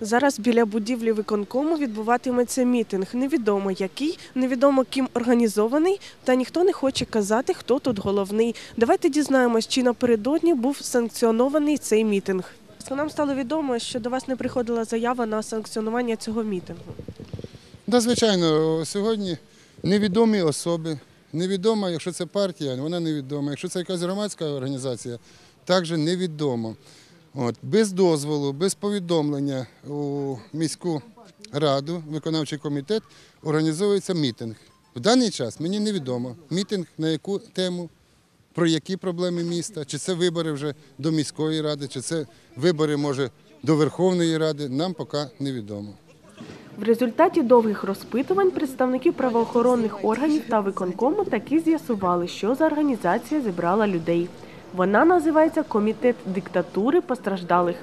Зараз біля будівлі виконкому відбуватиметься мітинг. Невідомо який, невідомо ким організований, та ніхто не хоче казати, хто тут головний. Давайте дізнаємось, чи напередодні був санкціонований цей мітинг. Нам стало відомо, що до вас не приходила заява на санкціонування цього мітингу. Да, звичайно, сьогодні невідомі особи. Невідома, якщо це партія, вона невідома. Якщо це якась громадська організація, також невідомо. От, без дозволу, без повідомлення у міську раду, виконавчий комітет організовується мітинг. В даний час мені невідомо мітинг на яку тему, про які проблеми міста, чи це вибори вже до міської ради, чи це вибори, може, до Верховної Ради, нам поки невідомо. В результаті довгих розпитувань представники правоохоронних органів та виконкому таки з'ясували, що за організація зібрала людей. Вона називається Комітет диктатури постраждалих.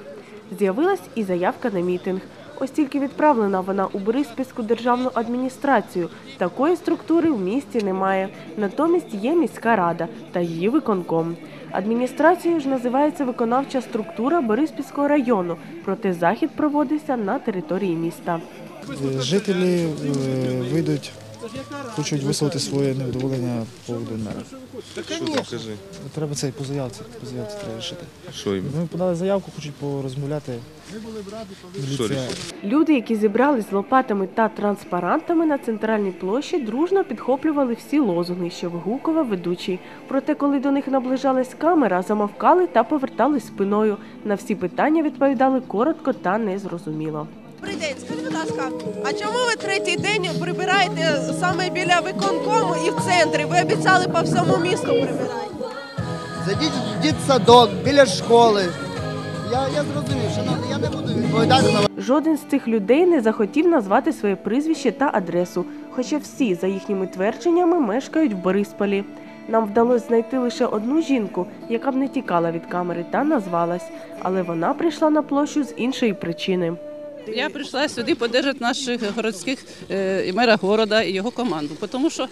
З'явилась і заявка на мітинг. Ось тільки відправлена вона у Бориспільську державну адміністрацію. Такої структури в місті немає. Натомість є міська рада та її виконком. Адміністрацією ж називається виконавча структура Бориспільського району, проте захід проводився на території міста. Е, Жителі е, вийдуть, хочуть висловити своє невдоволення по поводу мера. Що скажи? Треба це по заявці, по заявці треба рішити. Що їм? Ми подали заявку, хочуть порозмовляти. Що Міліція. Люди, які зібрались з лопатами та транспарантами на центральній площі, дружно підхоплювали всі лозунги, що вигукував ведучий. Проте, коли до них наближалась камера, замовкали та повертались спиною. На всі питання відповідали коротко та незрозуміло. Добрий день, скажіть, будь ласка, а чому ви третій день прибираєте саме біля виконкому і в центрі? Ви обіцяли по всьому місту прибирати. Зайдіть в дитсадок, біля школи. Я, я зрозумів, шановний, я не буду відповідати на Жоден з цих людей не захотів назвати своє прізвище та адресу, хоча всі, за їхніми твердженнями, мешкають в Борисполі. Нам вдалося знайти лише одну жінку, яка б не тікала від камери та назвалась, але вона прийшла на площу з іншої причини. Я прийшла сюди подержати наших городських е, і мера города і його команду, тому що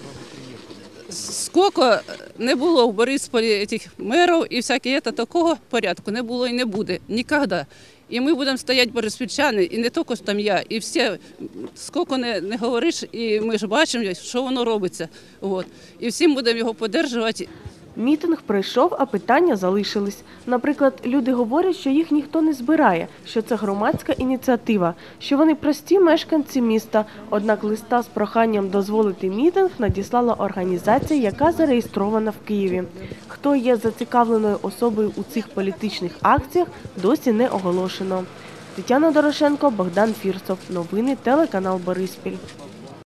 скільки не було в Борисполі цих мерів і всяке такого порядку не було і не буде ніколи. І ми будемо стояти бориспільчани, і не тільки там я, і всі, скільки не, не говориш, і ми ж бачимо, що воно робиться. От. І всім будемо його підтримувати. Мітинг пройшов, а питання залишились. Наприклад, люди говорять, що їх ніхто не збирає, що це громадська ініціатива, що вони прості мешканці міста. Однак листа з проханням дозволити мітинг надіслала організація, яка зареєстрована в Києві. Хто є зацікавленою особою у цих політичних акціях, досі не оголошено. Тетяна Дорошенко, Богдан Фірсов. Новини телеканал Бориспіль.